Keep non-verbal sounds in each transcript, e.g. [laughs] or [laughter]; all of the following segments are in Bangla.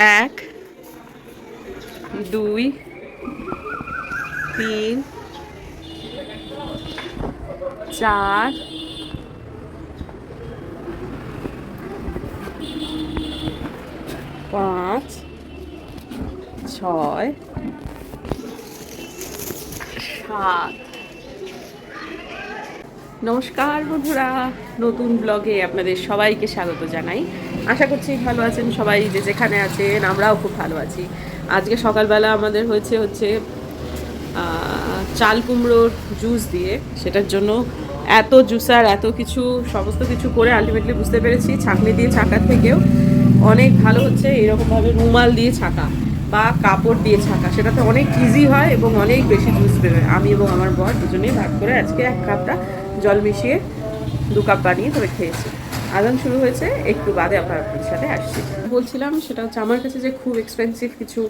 এক, দুই, তিন, চার, পাঁচ, ছয়, সাত। নমস্কার বন্ধুরা, নতুন ব্লগে আপনাদের সবাইকে স্বাগত জানাই। আশা করছি ভালো আছেন সবাই, যে যেখানে আছেন, আমরাও খুব ভালো আছি। আজকে সকালবেলা আমাদের হয়েছে হচ্ছে চাল কুমড়োর জুস দিয়ে। সেটার জন্য এত জুসার, এত কিছু, সমস্ত কিছু করে আলটিমেটলি বুঝতে পেরেছি, ছাঁকনি দিয়ে ছাকার থেকেও অনেক ভালো হচ্ছে, এরকমভাবে রুমাল দিয়ে ছাঁকা বা কাপড় দিয়ে ছাকা। সেটাতে অনেক ইজি হয় এবং অনেক বেশি জুস বেরোয়। আমি এবং আমার বর দুজনেই ভাগ করে আজকে এক কাপটা জল মিশিয়ে দু কাপ বানিয়ে তবে খেয়েছি। আদান শুরু হয়েছে, একটু বাদে আপনার আপনাদের সাথে আসছি। বলছিলাম, সেটা হচ্ছে আমার কাছে যে খুব এক্সপেন্সিভ কিছু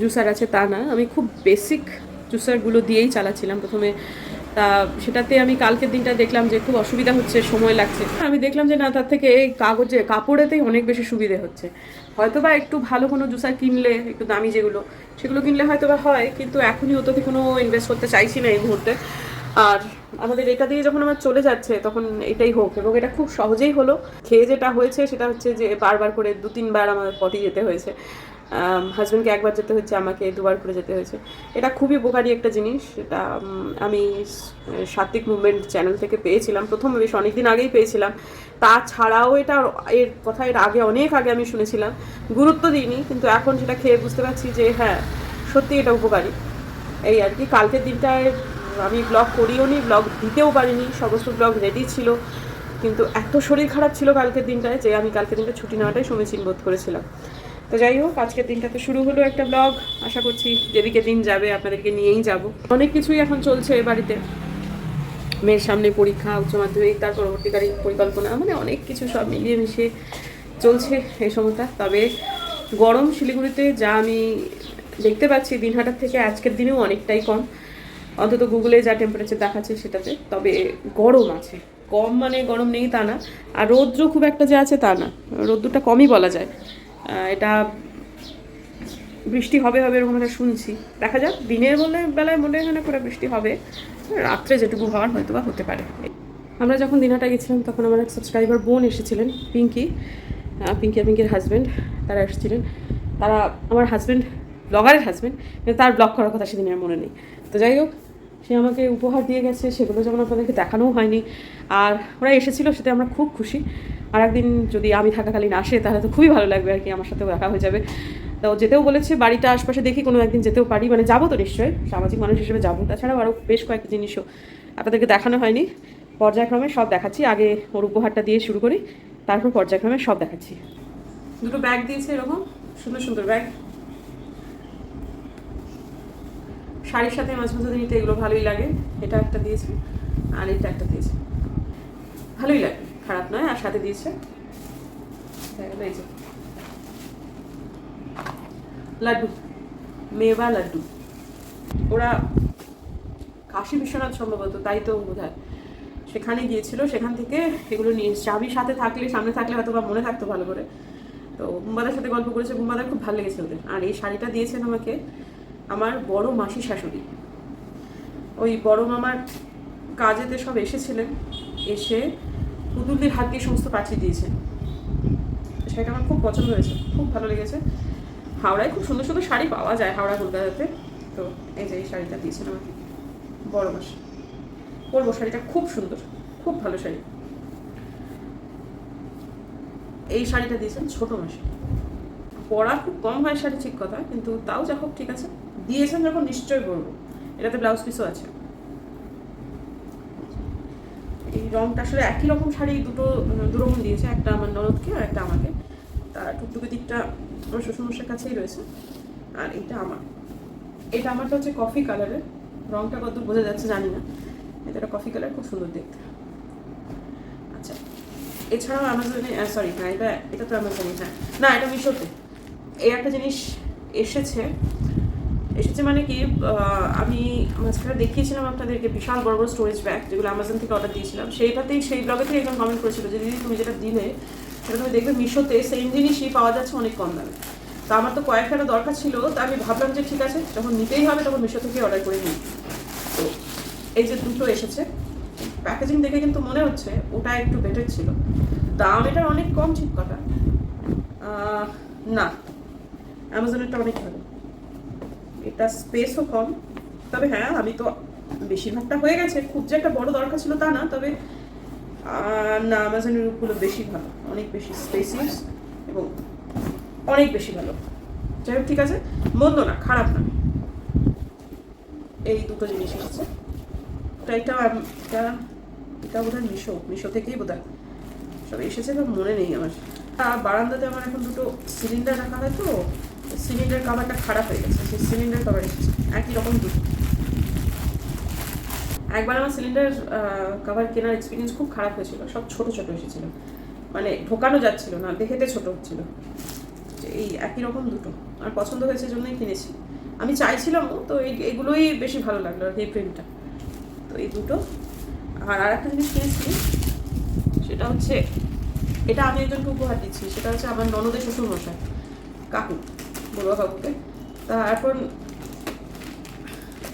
জুসার আছে তা না। আমি খুব বেসিক জুসারগুলো দিয়েই চালাচ্ছিলাম প্রথমে। তা সেটাতে আমি কালকের দিনটা দেখলাম যে খুব অসুবিধা হচ্ছে, সময় লাগছে। আমি দেখলাম যে না, তার থেকে এই কাগজে, কাপড়েতেই অনেক বেশি সুবিধে হচ্ছে। হয়তো বা একটু ভালো কোনো জুসার কিনলে, একটু দামি যেগুলো, সেগুলো কিনলে হয়তো বা হয়, কিন্তু এখনই ওটাতে কোনো ইনভেস্ট করতে চাইছি না এই মুহূর্তে। আর আমাদের এটা দিয়ে যখন আমার চলে যাচ্ছে, তখন এটাই হোক এবং এটা খুব সহজেই হলো। খেয়ে যেটা হয়েছে সেটা হচ্ছে যে বারবার করে দু, তিনবার আমার পটি যেতে হয়েছে। হাজব্যান্ডকে একবার যেতে হচ্ছে আমাকে দুবার করে যেতে হয়েছে। এটা খুবই উপকারী একটা জিনিস। এটা আমি সাত্বিক মুভমেন্ট চ্যানেল থেকে পেয়েছিলাম। প্রথম বেশ অনেকদিন আগেই পেয়েছিলাম। তাছাড়াও এটা এর কথা এর আগে, অনেক আগে আমি শুনেছিলাম। গুরুত্ব দিইনি, কিন্তু এখন সেটা খেয়ে বুঝতে পারছি যে হ্যাঁ সত্যি এটা উপকারী। এই আর কি, কালকের দিনটায় আমি ব্লগ করিও নি ব্লগ দিতেও পারিনি, সমস্ত ব্লগ রেডি ছিল। কিন্তু এত শরীর খারাপ ছিল কালকের দিনটায় যে আমি কালকের দিনটা ছুটি নেওয়াটাই সমীচীন বোধ করেছিলাম। তো যাই হোক, আজকের দিনটা তো শুরু হলো একটা ব্লগ আশা করছি যেদিকে দিন যাবে আপনাদেরকে নিয়েই যাব। অনেক কিছুই এখন চলছে এ বাড়িতে। মেয়ের সামনে পরীক্ষা, উচ্চ মাধ্যমিক, তার পরবর্তীকালীন পরিকল্পনা মানে অনেক কিছু সব মিলিয়ে মিশিয়ে চলছে এই সময়টা। তবে গরম শিলিগুড়িতে যা আমি দেখতে পাচ্ছি, দিনহাটার থেকে আজকের দিনেও অনেকটাই কম। অন্তত গুগলে যা টেম্পারেচার দেখাচ্ছে সেটাতে, তবে গরম আছে। কম মানে গরম নেই তা না, আর রৌদ্র খুব একটা যে আছে তা না। রৌদ্রটা কমই বলা যায়। এটা বৃষ্টি হবে হবে এরকম একটা শুনছি। দেখা যাক, দিনের বলে বেলায় মনে হয় না করে বৃষ্টি হবে। রাত্রে যেটুকু হওয়ার হয়তো বা হতে পারে। আমরা যখন দিনাটা গেছিলাম, তখন আমার এক সাবস্ক্রাইবার বোন এসেছিলেন, পিঙ্কি। পিঙ্কি আর পিঙ্কির হাজব্যান্ড তারা এসেছিলেন। তারা আমার হাজব্যান্ড ব্লগারের হাজব্যান্ড তার ব্লগ করার কথা সেদিন আর মনে নেই। তো যাই হোক সে আমাকে উপহার দিয়ে গেছে, সেগুলো যেমন আপনাদেরকে দেখানোও হয়নি। আর ওরা এসেছিল সেটা আমরা খুব খুশি। আর একদিন যদি আমি থাকাকালীন আসে, তাহলে তো খুবই ভালো লাগবে আর কি, আমার সাথেও দেখা হয়ে যাবে। তো যেতেও বলেছে, বাড়িটা আশপাশে দেখি কোনো একদিন যেতেও পারি। মানে যাব তো নিশ্চয়ই, সামাজিক মানুষ হিসেবে যাব। তাছাড়াও আরও বেশ কয়েকটা জিনিসও আপনাদেরকে দেখানো হয়নি। পর্যায়ক্রমে সব দেখাচ্ছি। আগে ওর উপহারটা দিয়ে শুরু করি, তারপর পর্যায়ক্রমে সব দেখাচ্ছি। দুটো ব্যাগ দিয়েছে এরকম? সুন্দর সুন্দর ব্যাগ শাড়ির সাথে মাঝে মাঝে নিতে এগুলো ভালোই লাগে। এটা একটা দিয়েছে, আর এটা একটা দিয়েছে। ভালোই লাগে, খারাপ নয়, আর সাথে দিয়েছে। লাড্ডু, মেবা লাড্ডু। ওরা কাশী বিশ্বনাথ সম্ভবত, তাই তো বোধ হয় সেখানে গিয়েছিল, সেখান থেকে এগুলো নিয়ে আমি সাথে থাকলে, সামনে থাকলে হয়তো বা মনে থাকতো ভালো করে। তো বুম্বাদার সাথে গল্প করেছে, বুম্বাদার খুব ভালো লেগেছে ওদের। আর এই শাড়িটা দিয়েছেন আমাকে আমার বড় মাসি শাশুড়ি। ওই বড় মামার কাজেতে সব এসেছিলেন, এসে পুতুলদের হাত দিয়ে সমস্ত পাঠিয়ে দিয়েছেন। সেটা আমার খুব পছন্দ হয়েছে, খুব ভালো লেগেছে। হাওড়ায় খুব সুন্দর সুন্দর শাড়ি পাওয়া যায় হাওড়া কলকাতাতে। তো এই যে এই শাড়িটা দিয়েছেন আমাকে। বড় মাস। পরবো শাড়িটা, খুব সুন্দর, খুব ভালো শাড়ি। এই শাড়িটা দিয়েছেন ছোট মাসে। পরা খুব কম হয় শাড়ি ঠিক কথা, কিন্তু তাও যা হোক ঠিক আছে। দিয়েছেন যখন নিশ্চয় পরবো এটাতে ব্লাউজ পিসও আছে। এই রংটা আসলে একই রকম শাড়ি, দুটো দুরকম দিয়েছে, একটা আমার ননদকে আর একটা আমাকে। তার টুকটুকি দিকটা আমার শ্বশুরমশার কাছেই রয়েছে। আর এটা আমার। এটা আমারটা হচ্ছে কফি কালারের রংটা কত বোঝা যাচ্ছে জানি না। এটা কফি কালার খুব সুন্দর দেখতে। আচ্ছা এছাড়াও অ্যামাজনে সরি না এটা এটা তো অ্যামাজনে হ্যাঁ। না, এটা মিশোতে। এই একটা জিনিস এসেছে। এসেছে মানে কি আমি মাঝখানে দেখিয়েছিলাম আপনাদেরকে বিশাল বড় বড় স্টোরেজ ব্যাগ যেগুলো অ্যামাজন থেকে অর্ডার দিয়েছিলাম। সেইটাতেই, সেই ব্লগে ব্লগেতেই একজন কমেন্ট করেছিল যে, দিদি, তুমি যেটা দিলে, সেটা তুমি দেখবে মিশোতে সেম জিনিসই পাওয়া যাচ্ছে অনেক কম দামে। তো আমার তো কয়েকখানা দরকার ছিল, তা আমি ভাবলাম যে ঠিক আছে, যখন নিতেই হবে তখন মিশো থেকে অর্ডার করে নিই। তো এই যে দুটো এসেছে। প্যাকেজিং দেখে কিন্তু মনে হচ্ছে ওটা একটু বেটার ছিল। দাম এটা অনেক কম, ঠিক কথা। না অ্যামাজনেরটা অনেক ভালো। এটা স্পেসও কম। তবে হ্যাঁ আমি তো বেশিরভাগটা হয়ে গেছে। খুব যে একটা বড় দরকার ছিল তা না, তবে না অ্যামাজনের রূপগুলো বেশি ভালো। অনেক বেশি স্পেসিয়াস এবং অনেক বেশি ভালো। যাই হোক, ঠিক আছে। মন্দ না, খারাপ না। এই দুটো জিনিস এসেছে। এটা এটা এটা এটা বোধ হয় মিশো। মিশো থেকেই বোধ সব এসেছে মনে নেই আমার। বারান্দাতে আমার এখন দুটো সিলিন্ডার রাখা হয় তো। সিলিন্ডার কাভারটা খারাপ হয়ে গেছে, সেই সিলিন্ডার কাভার এসেছে। একই রকম দুটো। একবার আমার সিলিন্ডার কাভার কেনার এক্সপিরিয়েন্স খুব খারাপ হয়েছিল, সব ছোট ছোট এসেছিল। মানে ঢোকানো যাচ্ছিল না দেখেতে ছোট হচ্ছিল। এই একই রকম দুটো। আমার পছন্দ হয়েছে জন্যই কিনেছি। আমি চাইছিলাম তো এই, এগুলোই বেশি ভালো লাগল, আর এই প্রিন্টটা তো এই দুটো। আর আর একটা জিনিস কিনেছি, সেটা হচ্ছে, এটা আমি একজনকে উপহার দিচ্ছি সেটা হচ্ছে আমার ননদের শ্বশুর মশাই কাকু। কাকুকে তা এখন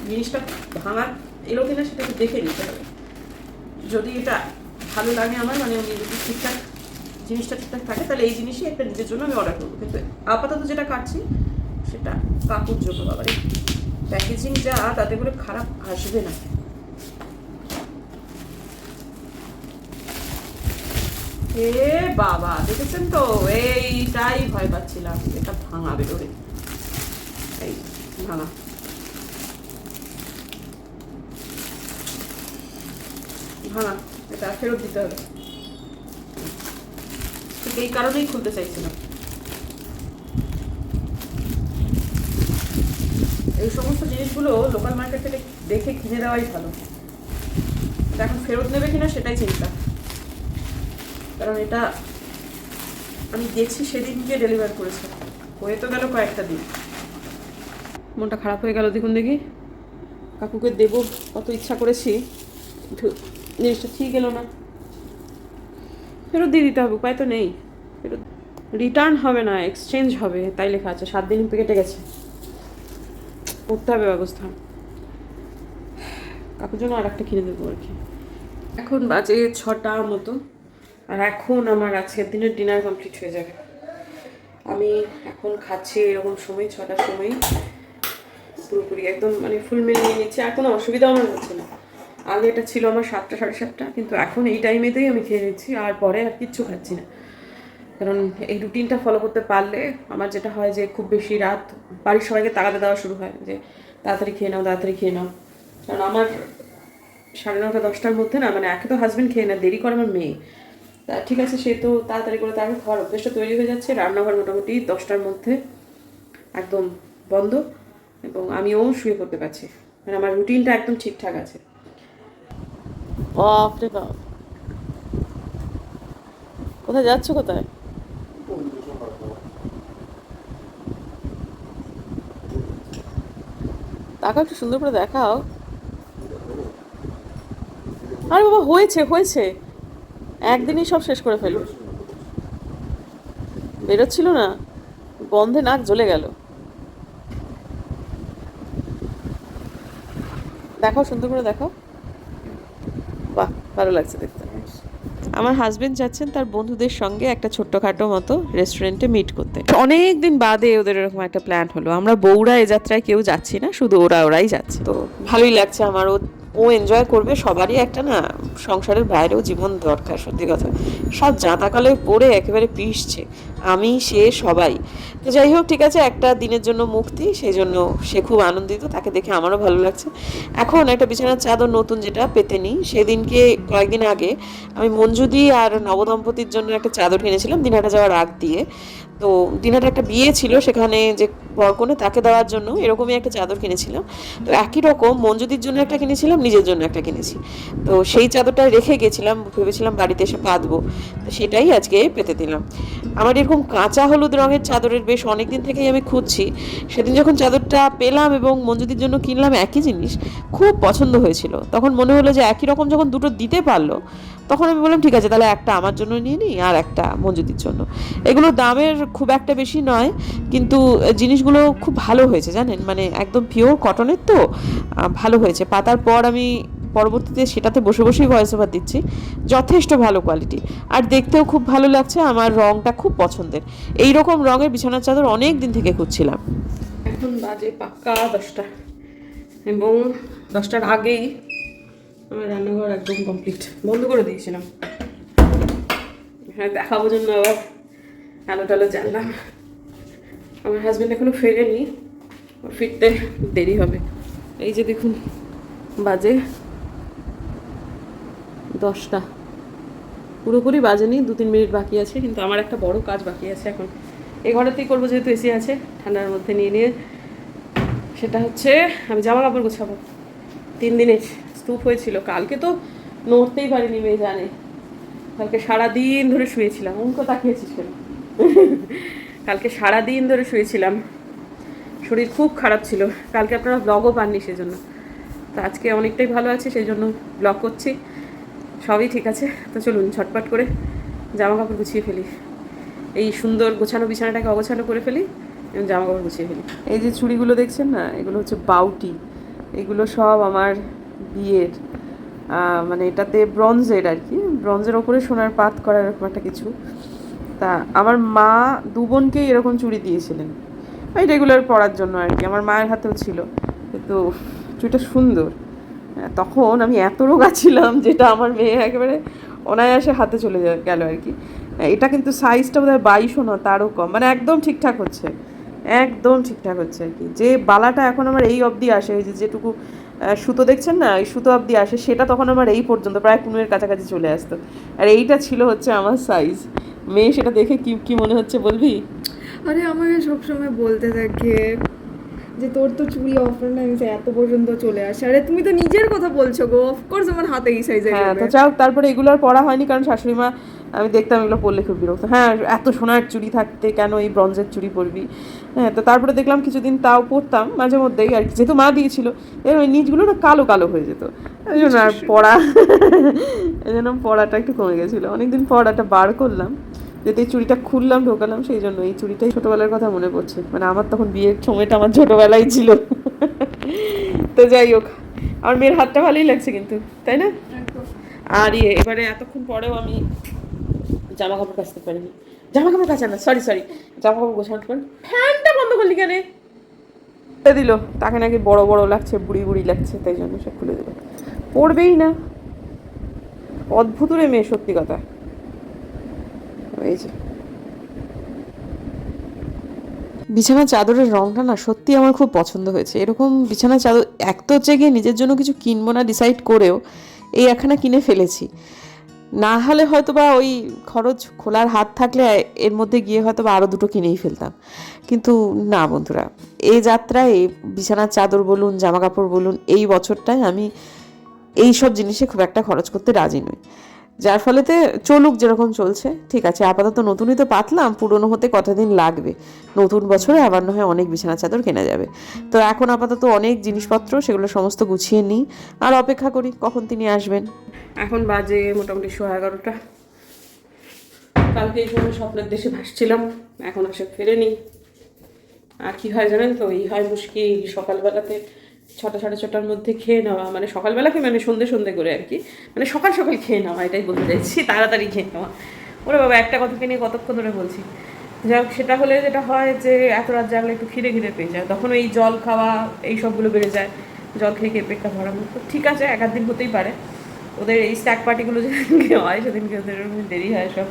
জিনিসটা ভাঙা এলো কিনা সেটা একটু দেখে নিতে হবে। যদি এটা ভালো লাগে আমার মানে আমি যদি ঠিকঠাক জিনিসটা ঠিকঠাক থাকে, তাহলে এই জিনিসই একটা নিজের জন্য আমি অর্ডার করব। কিন্তু আপাতত যেটা কাটছি, সেটা কাকুর জন্য বাবারে। প্যাকেজিং যা, তাতে করে খারাপ আসবে না। এ বাবা, দেখেছেন তো? এইটাই ভয় পাচ্ছিলাম। এটা ভাঙা বেরোবে। এই, ভাঙা। ভাঙা। এটা ফেরত দিতে হবে। ঠিক এই কারণেই খুলতে চাইছিলাম। এই সমস্ত জিনিসগুলো লোকাল মার্কেট থেকে দেখে কিনে দেওয়াই ভালো। এখন ফেরত নেবে কিনা সেটাই চিন্তা। কারণ এটা আমি গেছি সেদিন গিয়ে ডেলিভার করেছে। হয়ে তো গেল কয়েকটা দিন। মনটা খারাপ হয়ে গেল, দেখুন দেখি। কাকুকে দেবো, কত ইচ্ছা করেছি জিনিসটা ঠিক এলো না। ফেরত দিয়ে দিতে হবে, উপায় তো নেই। ফেরত রিটার্ন হবে না এক্সচেঞ্জ হবে, তাই লেখা আছে, সাত দিন কেটে গেছে। করতে হবে ব্যবস্থা। কাকুর জন্য আর একটা কিনে দেবো আর কি। এখন বাজে ছটা মতো। আর এখন আমার আজকের দিনের ডিনার কমপ্লিট হয়ে যাবে। আমি এখন খাচ্ছি এরকম সময়, ছটার সময়। পুরোপুরি একদম মানে ফুল মিল নিয়ে নিচ্ছি, আর কোনো অসুবিধা আমার হচ্ছে না। আগে এটা ছিল আমার সাতটা, সাড়ে সাতটা, কিন্তু এখন এই টাইমেতেই আমি খেয়ে নিচ্ছি, আর পরে আর কিচ্ছু খাচ্ছি না। কারণ এই রুটিনটা ফলো করতে পারলে আমার যেটা হয় যে খুব বেশি রাত, বাড়ির সবাইকে তাগাতে দেওয়া শুরু হয় যে তাড়াতাড়ি খেয়ে নাও, তাড়াতাড়ি খেয়ে নাও। কারণ আমার সাড়ে নটা দশটার মধ্যে না মানে একে তো হাজব্যান্ড খেয়ে না দেরি করে আমার মেয়ে। তা ঠিক আছে, সে তো তাড়াতাড়ি করে তার খাওয়ার অভ্যেসটা তৈরি হয়ে যাচ্ছে। রান্নাঘর মোটামুটি দশটার মধ্যে একদম বন্ধ এবং আমিও শুয়ে পড়তে পারছি। মানে আমার রুটিনটা একদম ঠিকঠাক আছে। বাপরে বাপ। কোথায় যাচ্ছ কোথায়? তাকাও একটু সুন্দর করে দেখাও। আরে বাবা, হয়েছে হয়েছে। একদিনই সব শেষ করে ফেলবে বেরোচ্ছিল না, গন্ধে নাক জ্বলে গেল। দেখাও, সুন্দর করে দেখাও। বাহ, ভালো লাগছে দেখতে। আমার হাজবেন্ড যাচ্ছেন তার বন্ধুদের সঙ্গে একটা ছোট্টখাটো মতো রেস্টুরেন্টে মিট করতে। অনেক দিন বাদে ওদের এরকম একটা প্ল্যান হলো। আমরা বউরা এ যাত্রায় কেউ যাচ্ছি না, শুধু ওরা ওরাই যাচ্ছে। তো ভালোই লাগছে আমার ও এনজয় করবে সবারই একটা না সংসারের বাইরেও জীবন দরকার, সত্যি কথা। সব জাঁতাকালে পড়ে একেবারে পিসছে আমি, সে, সবাই। তো যাই হোক, ঠিক আছে, একটা দিনের জন্য মুক্তি, সেই জন্য সে খুব আনন্দিত, তাকে দেখে আমারও ভালো লাগছে। এখন একটা বিছানার চাদর নতুন যেটা পেতে নিই, সেদিনকে কয়েকদিন আগে আমি মঞ্জুদি আর নবদম্পতির জন্য একটা চাদর কিনেছিলাম দিনহাটা যাওয়ার আগ দিয়ে। তো দিনহাটা একটা বিয়ে ছিল সেখানে যে বরকনে তাকে দেওয়ার জন্য এরকমই একটা চাদর কিনেছিলাম তো একই রকম মঞ্জুদির জন্য একটা কিনেছিলাম, নিজের জন্য একটা কিনেছি। তো সেই চাদরটা রেখে গেছিলাম, ভেবেছিলাম বাড়িতে এসে পাতবো তো সেটাই আজকে পেতে দিলাম। আমার এরকম কাঁচা হলুদ রঙের চাদরের বেশ অনেক দিন থেকেই আমি খুঁজছি। সেদিন যখন চাদরটা পেলাম এবং মঞ্জুদির জন্য কিনলাম একই জিনিস, খুব পছন্দ হয়েছিল। তখন মনে হলো যে একই রকম যখন দুটো দিতে পারল তখন আমি বললাম, ঠিক আছে, তাহলে একটা আমার জন্য নিয়ে নিই আর একটা মঞ্জুদির জন্য। এগুলো দামের খুব একটা বেশি নয়, কিন্তু জিনিসগুলো খুব ভালো হয়েছে, জানেন? মানে একদম পিওর কটনের তো ভালো হয়েছে। পাতার পর আমি পরবর্তীতে সেটাতে বসে বসেই ভয়েস ওভার দিচ্ছি। যথেষ্ট ভালো কোয়ালিটি আর দেখতেও খুব ভালো লাগছে, আমার রঙটা খুব পছন্দের। এই রকম রঙের বিছানার চাদর অনেক দিন থেকে খুঁজছিলাম। এখন বাজে পাক্কা দশটা এবং দশটার আগেই আমার রান্নাঘর একদম কমপ্লিট বন্ধ করে দিয়েছিলাম। হ্যাঁ দেখাবো জন্য আবার। আলো টালো জানলাম আমার হাজব্যান্ড এখনও ফেরেনি। ফিরতে দেরি হবে। এই যে দেখুন, বাজে দশটা। পুরোপুরি বাজেনি দু তিন মিনিট বাকি আছে, কিন্তু আমার একটা বড় কাজ বাকি আছে এখন। এই ঘরেতেই করব যেহেতু এসি আছে, ঠান্ডার মধ্যে নিয়ে নিয়ে। সেটা হচ্ছে, আমি জামা কাপড় গোছাবো। তিন দিনের। স্তূপ হয়েছিল। কালকে তো নড়তেই পারিনি মেয়ে জানে। কালকে সারাদিন ধরে শুয়েছিলাম। অঙ্ক তাকিয়েছিস কেন? কালকে সারাদিন ধরে শুয়েছিলাম। শরীর খুব খারাপ ছিল। কালকে আপনারা ব্লগও পাননি সেজন্য। তো আজকে অনেকটাই ভালো আছে সেই জন্য ব্লগ করছি। সবই ঠিক আছে। তো চলুন, ঝটপট করে জামা কাপড় গুছিয়ে ফেলি। এই সুন্দর গোছানো বিছানাটাকে অগোছানো করে ফেলি এবং জামা কাপড় গুছিয়ে ফেলি। এই যে চুড়িগুলো দেখছেন না? এগুলো হচ্ছে বাউটি। এগুলো সব আমার বিয়ের মানে এটাতে ব্রঞ্জের আর কি, ব্রঞ্জের ওপরে সোনার পাত করা এরকম একটা কিছু। তা আমার মা দু বোনকেই এরকম চুড়ি দিয়েছিলেন। এই রেগুলার পরার জন্য আর কি, আমার মায়ের হাতেও ছিল। কিন্তু চুড়িটা সুন্দর। তখন আমি এত রোগা ছিলাম যেটা আমার মেয়ে একেবারে অনায়াসে হাতে চলে গেল আর কি। এটা কিন্তু সাইজটা বোধ হয় না, তারও কম। মানে একদম ঠিকঠাক হচ্ছে। একদম ঠিকঠাক হচ্ছে আর কি। যে বালাটা এখন আমার এই অবধি আসে যে যেটুকু সুতো দেখছেন না? ওই সুতো অবধি আসে সেটা তখন আমার এই পর্যন্ত প্রায় কুনুয়ের কাছাকাছি চলে আসতো। আর এইটা ছিল হচ্ছে আমার সাইজ মেয়ে সেটা দেখে কি কি মনে হচ্ছে বলবি? আরে আমাকে সবসময় বলতে থাকে যে তোর তো চুড়ি অফার না এত পর্যন্ত চলে আসে। আরে তুমি তো নিজের কথা বলছো গো অফকোর্স আমার হাতে এই সাইজে হ্যাঁ তো যাও তারপরে এগুলো আর পড়া হয়নি কারণ শাশুড়ি মা আমি দেখতাম এগুলো পরলে খুব বিরক্ত। হ্যাঁ এত সোনার চুড়ি থাকতে কেন এই ব্রঞ্জের চুড়ি পরবি? হ্যাঁ তো তারপরে দেখলাম কিছুদিন তাও পরতাম মাঝে মধ্যেই আর কি। যেহেতু মা দিয়েছিল এর ওই নিচগুলো না কালো কালো হয়ে যেত। ওই জন্য আর পড়া [laughs] এই জন্য পড়াটা একটু কমে গেছিল। অনেকদিন একটা বার করলাম যেতে এই চুড়িটা খুললাম ঢোকালাম সেই জন্য এই চুড়িটাই ছোটোবেলার কথা মনে পড়ছে। মানে আমার তখন বিয়ের সময়টা আমার ছোটোবেলায় ছিল। [laughs] তো যাই হোক আমার মেয়ের হাতটা ভালোই লাগছে কিন্তু তাই না? আর ইয়ে এবারে এতক্ষণ পরেও আমি জামা কাপড় কাচতে পারিনি জামা কাপড় কাচা না সরি সরি জামা কাপড় গোছানোর পর ফ্যানটা বন্ধ করলি কেন? দিল, তাকে নাকি বড় বড় লাগছে, বুড়ি বুড়ি লাগছে, তাই জন্য সে খুলে দিল। পড়বেই না। অদ্ভুত রে মেয়ে, সত্যি কথা। বিছানা চাদরের রংটা না সত্যি আমার খুব পছন্দ হয়েছে। এরকম বিছানা চাদর, এক তো হচ্ছে গিয়ে নিজের জন্য কিছু কিনবো না ডিসাইড করেও এই একখানা কিনে ফেলেছি। না হলে হয়তো বা ওই খরচ খোলার হাত থাকলে এর মধ্যে গিয়ে হয়তো বা আরও দুটো কিনেই ফেলতাম। কিন্তু না বন্ধুরা, এই যাত্রায় বিছানার চাদর বলুন জামা কাপড় বলুন, এই বছরটায় আমি এই সব জিনিসে খুব একটা খরচ করতে রাজি নই। যার ফলেতে চলুক যেরকম চলছে, ঠিক আছে, আপাতত নতুনই তো পাতলাম, পুরনো হতে কতদিন দিন লাগবে? নতুন বছরে আবার না হয় অনেক বিছানা চাদর কেনা যাবে। তো এখন আপাতত অনেক জিনিসপত্র, সেগুলো সমস্ত গুছিয়ে নিই। আর অপেক্ষা করি কখন তিনি আসবেন। এখন বাজে মোটামুটি সোয়া এগারোটা। কালকে এই সময় স্বপ্নের দেশে ভাসছিলাম, এখন আসে ফেরেনি। আর কি হয় জানেন তো, এই হয় মুশকিল সকালবেলাতে। ছটা, সাড়ে ছটার মধ্যে খেয়ে নেওয়া মানে সকালবেলাকে মানে সন্ধে সন্ধে করে আর কি। মানে সকাল সকাল খেয়ে নেওয়া, এটাই বলতে চাইছি, [laughs] তাড়াতাড়ি খেয়ে নেওয়া। ওরে বাবা, একটা কথাকে নিয়ে কতক্ষণ ধরে বলছি। যাই হোক সেটা হলে যেটা হয় যে, এত রাত জাগলে একটু খিদে খিদে পেয়ে যায়। তখন এই জল খাওয়া, এই সবগুলো বেড়ে যায়। জল খেয়ে খেয়ে পেটটা ভরানো তো ঠিক আছে, এক দিন হতেই পারে। ওদের এই স্ট্যাক পার্টিগুলো যেদিনকে হয়, সেদিনকে ওদের দেরি হয় সব।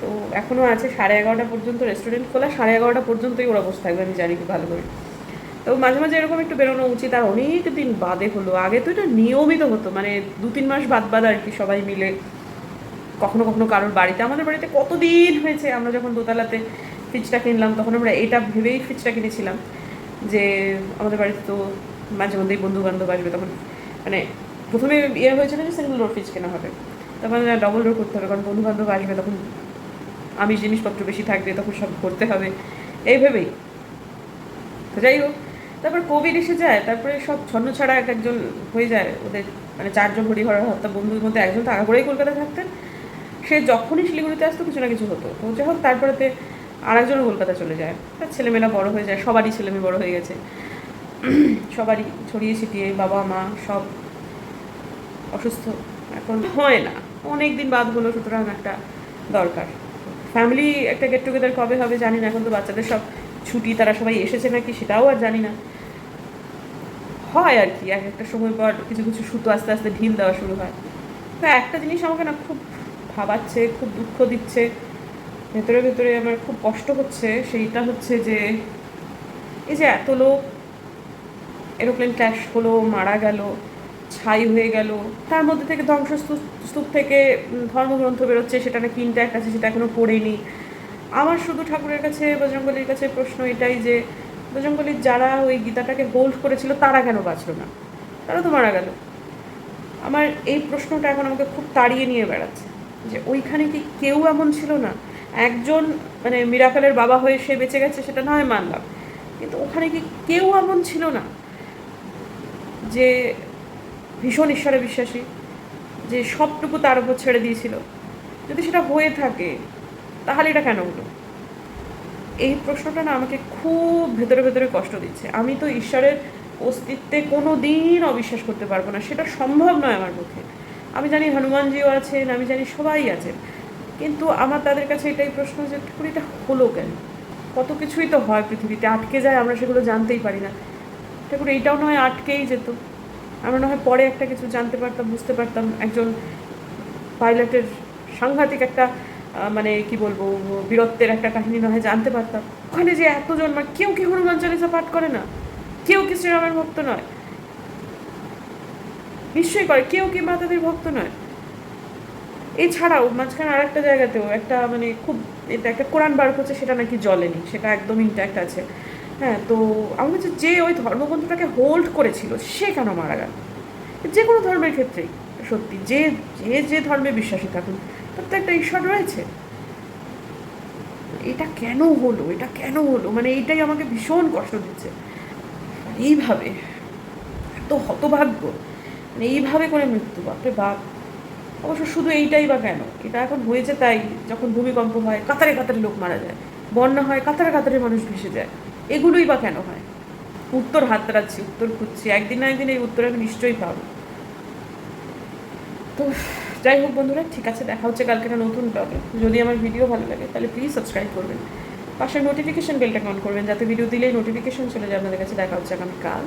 তো এখনও আছে, সাড়ে এগারোটা পর্যন্ত রেস্টুরেন্ট খোলা। সাড়ে এগারোটা পর্যন্তই ওরা বসে থাকবে, আমি জানি কি ভালো করে। তো মাঝে মাঝে এরকম একটু বেরোনো উচিত, আর অনেক দিন বাদে হলো। আগে তো এটা নিয়মিত হতো মানে দু তিন মাস বাদ বাদ আর কি সবাই মিলে। কখনো কখনো কারোর বাড়িতে, আমাদের বাড়িতে কতদিন হয়েছে, আমরা যখন দোতলাতে ফ্রিজটা কিনলাম, তখন আমরা এটা ভেবেই ফ্রিজটা কিনেছিলাম, যে আমাদের বাড়িতে তো মাঝে মধ্যেই বন্ধু বান্ধব আসবে, তখন মানে প্রথমে ইয়ে হয়েছিল যে সিঙ্গেল ডোর ফ্রিজ কেনা হবে। তখন ডবল ডোর করতে হবে, কারণ বন্ধু বান্ধব আসবে, তখন আমি জিনিসপত্র বেশি থাকবে, তখন সব করতে হবে। এই ভেবেই। যাই হোক তারপর কোভিড এসে যায়, তারপরে সব ছন্ন ছাড়া এক একজন হয়ে যায় ওদের মানে চারজন হরি হর হত্যা বন্ধুর মধ্যে একজন টাকা করেই কলকাতায় থাকতেন। সে যখনই শিলিগুড়িতে আসতো কিছু না কিছু হতো। তো যাই হোক, তারপরেতে আরেকজনও কলকাতা চলে যায়। তার ছেলেমেয়েরা বড় হয়ে যায়, সবারই ছেলেমেয়ে বড় হয়ে গেছে। [clears throat] সবারই ছড়িয়ে ছিটিয়ে বাবা মা সব অসুস্থ। এখন হয় না। অনেক দিন বাদ হলো, সুতরাং একটা দরকার। ফ্যামিলি একটা গেট টুগেদার কবে হবে জানি না, এখন তো বাচ্চাদের সব ছুটি, তারা সবাই এসেছে নাকি সেটাও আর জানি না। হয় আর কি, এক একটা সময় পর কিছু কিছু সুতো আস্তে আস্তে ঢিল দেওয়া শুরু হয়। তো একটা জিনিস আমাকে না খুব ভাবাচ্ছে, খুব দুঃখ দিচ্ছে। ভেতরে ভেতরে আমার খুব কষ্ট হচ্ছে, সেইটা হচ্ছে যে, এই যে এত লোক, এরোপ্লেন ক্র্যাশ হলো, মারা গেল, ছাই হয়ে গেল, তার মধ্যে থেকে ধ্বংসস্তূপ স্তূপ থেকে ধর্মগ্রন্থ বেরোচ্ছে, সেটা নাকি ইন্ট্যাক্ট আছে, সেটা এখনও পড়েনি। আমার শুধু ঠাকুরের কাছে বজরঙ্গলির কাছে প্রশ্ন এটাই যে বজরঙ্গলির যারা ওই গীতাটাকে হোল্ড করেছিল, তারা কেন বাঁচলো না? তারা তো মারা গেল। আমার এই প্রশ্নটা এখন আমাকে খুব তাড়িয়ে নিয়ে বেড়াচ্ছে, যে ওইখানে কি কেউ এমন ছিল না? একজন মানে মিরাকালের বাবা হয়ে সে বেঁচে গেছে সেটা নয় মানলাম, কিন্তু ওখানে কি কেউ এমন ছিল না? যে ভীষণ ঈশ্বরে বিশ্বাসী, যে সবটুকু তার উপর ছেড়ে দিয়েছিল। যদি সেটা হয়ে থাকে তাহলে এটা কেন হলো? এই প্রশ্নটা না আমাকে খুব ভেতরে ভেতরে কষ্ট দিচ্ছে। আমি তো ঈশ্বরের অস্তিত্বে কোনো দিন অবিশ্বাস করতে পারব না, সেটা সম্ভব নয় আমার পক্ষে। আমি জানি হনুমানজিও আছেন, আমি জানি সবাই আছেন, কিন্তু আমার তাদের কাছে এটাই প্রশ্ন যে ঠাকুর এটা হলো কেন? কত কিছুই তো হয় পৃথিবীতে, আটকে যায় আমরা সেগুলো জানতেই পারি না। ঠাকুর এইটাও নয় আটকেই যেত। আমরা না হয় পরে একটা কিছু জানতে পারতাম, বুঝতে পারতাম। একজন পাইলটের সাংঘাতিক একটা মানে কি বলব, বীরত্বের একটা কাহিনী না হয় জানতে পারতাম। ওখানে যে এতজন মানে কেউ কি হনুমান চালিসা পাঠ করে না? কেউ কি শ্রীরামের ভক্ত নয়? নিশ্চয়ই করে, কেউ কি মাতাদের ভক্ত নয়? এছাড়াও মাঝখানে আর একটা জায়গাতেও একটা মানে খুব, এটা একটা কোরআন বার করছে, সেটা নাকি জলেনি সেটা একদম ইন্ট্যাক্ট আছে। হ্যাঁ তো আমি বলছি যে ওই ধর্মগ্রন্থটাকে হোল্ড করেছিল, সে কেন মারা গেল? যে কোনো ধর্মের ক্ষেত্রেই, সত্যি, যে যে যে ধর্মে বিশ্বাসী থাকুন। একটা ঈশ্বর রয়েছে। এটা কেন হলো? এটা কেন হলো? মানে এইটাই আমাকে ভীষণ কষ্ট দিচ্ছে। এইভাবে, এত হতভাগ্য। মানে এইভাবে করে মৃত্যু, বাপরে বাপ। অবশ্য শুধু এইটাই বা কেন? এটা এখন হয়েছে তাই, যখন ভূমিকম্প হয়, কাতারে কাতারে লোক মারা যায়। বন্যা হয়, কাতারে কাতারে মানুষ ভেসে যায়। এগুলোই বা কেন হয়? উত্তর হাত রাখছি উত্তর খুঁজছি। একদিন না একদিন এই উত্তর আমি নিশ্চয়ই পাবো। তো যাই হোক বন্ধুরা, ঠিক আছে, দেখা হচ্ছে কালকে একটা নতুন ব্লগে যদি আমার ভিডিও ভালো লাগে, তাহলে প্লিজ সাবস্ক্রাইব করবেন। পাশে নোটিফিকেশন বেলটা অন করবেন, যাতে ভিডিও দিলেই নোটিফিকেশন চলে যায়। আপনাদের কাছে দেখা হচ্ছে আগামীকাল।